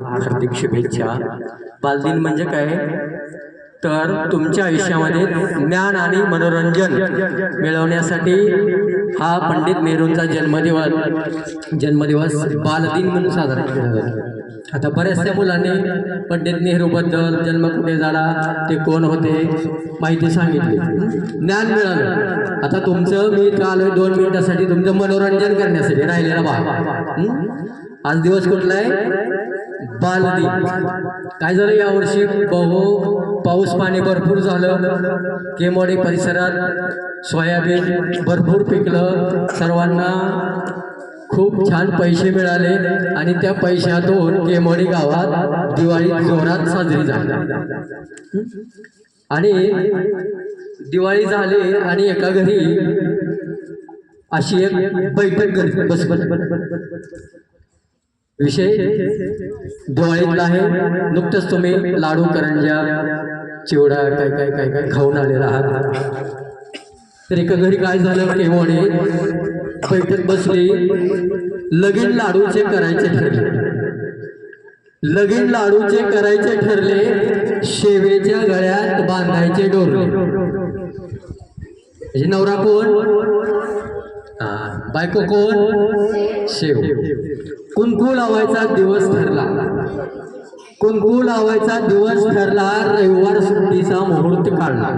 हार्दिक शुभेच्छा. बालदिन म्हणजे काय? तर तुमच्या आयुष्यामध्ये ज्ञान आणि मनोरंजन मिळवण्यासाठी हा पंडित नेहरूंचा जन्मदिवस जन्मदिवस बालदिन म्हणून साजरा केला जातो. आता बऱ्याचशा मुलांनी पंडित नेहरूबद्दल जन्म कुठे झाला ते कोण होते माहिती सांगितली. ज्ञान मिळालं. आता तुमचं मी इथं आलोय दोन मिनिटासाठी. तुमचं मनोरंजन करण्यासाठी. राहिलेला भाग आज दिवस कुठला आहे? बालदी काय झालं यावर्षी? बहु पाऊस पाणी भरपूर झालं. केमोडी परिसरात सोयाबीन भरपूर पिकलं. सर्वांना खूप छान पैसे मिळाले आणि त्या पैशातून केमोडी गावात दिवाळी जोरात साजरी झाली. आणि दिवाळी झाली आणि एका घरी अशी एक बैठक घरी बस बस बस बस. विषय दिवाळीतला आहे. नुकतंच तुम्ही लाडू करंजा चिवडा काय काय काय काय खाऊन आलेला आहात. तर एका घरी काय झालं केव्हाने बैठक बसली. लगीन लाडूचे करायचे ठरले. लगीन लाडूचे करायचे ठरले शेवेच्या गळ्यात बांधायचे डोरले म्हणजे नवरा कोण? बायको कोण? शेव. कुंकू लावायचा दिवस ठरला. कुंकू लावायचा दिवस ठरला रविवार सुट्टीचा मुहूर्त काढला.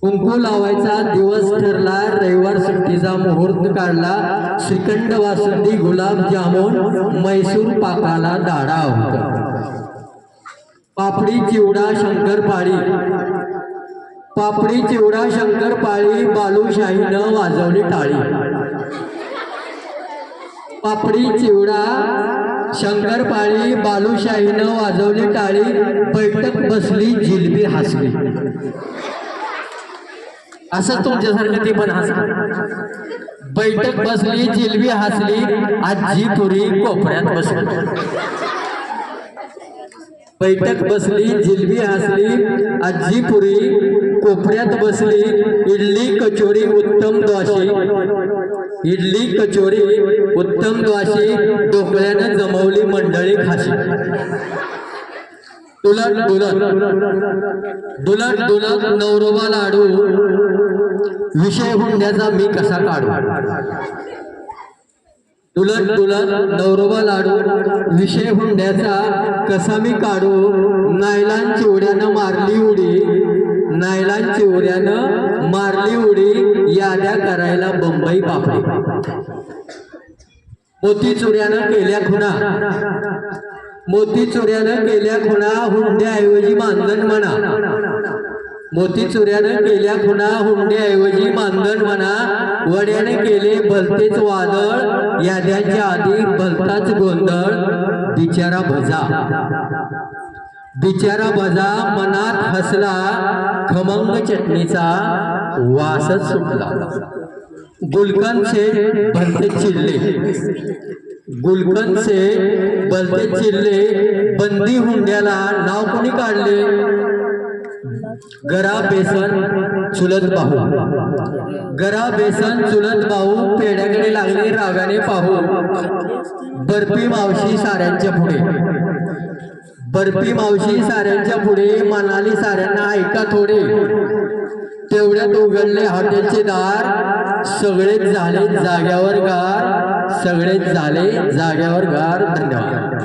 कुंकू लावायचा दिवस ठरला रविवार सुट्टीचा मुहूर्त काढला. श्रीखंड वासुंदी गुलाब जामून मैसूर पाकाला दाडा होता. पापडी चिवडा शंकरपाळी. पापडी चिवडा शंकरपाळी न वाजवली टाळी. पापडी चिवडा शंकरपाळी न वाजवली टाळी बैठक बसली जिलबी हसली. असं तुमच्यासारखं ती पण हसली. बैठक बसली जिलबी हसली आजी पुरी कोपऱ्यात बसली. बैठक बसली जिलबी हसली आजी पुरी कोपऱ्यात बसली इडली कचोरी उत्तम द्वाशी. इडली कचोरी उत्तम द्वाशी ढोकळ्यानं जमवली मंडळी खाशी. दुलट दुलट दुलट दुलट नवरोबा लाडू. विषय हुंड्याचा मी कसा काढू? तुलत तुलत नवरोबा लाडू विषय हुंड्याचा कसा मी काढू? नायलान चिवड्यानं मारली उडी. नायलान चिवड्यानं मारली उडी याद्या करायला बंबई पापडी मोती चुऱ्यानं केल्या खुणा. मोती चुऱ्यानं केल्या खुणा हुंड्याऐवजी मानधन म्हणा. मोती चुऱ्यानं केल्या खुणा हुंड्याऐवजी मानधन म्हणा. वड्याने केले भलतेच वादळ याद्याच्या आधी भलताच गोंधळ. बिचारा भजा. बिचारा भजा मनात हसला खमंग चटणीचा वासच सुटला. गुलकन से भलते चिल्ले गुलकन से भलते चिल्ले बंदी हुंड्याला नाव कोणी काढले? गरा बेसन चुलत पाहू गरा बेसन चुलत पाहू पेड्याकडे लागले रागाने पाहू. बर्फी मावशी साऱ्यांच्या पुढे. बर्फी मावशी साऱ्यांच्या पुढे मनाली साऱ्यांना ऐका थोडे. तेवढ्यात उघडले हॉटेलचे दार. सगळेच झाले जाग्यावर गार. सगळेच झाले जाग्यावर गार. धन्यवाद.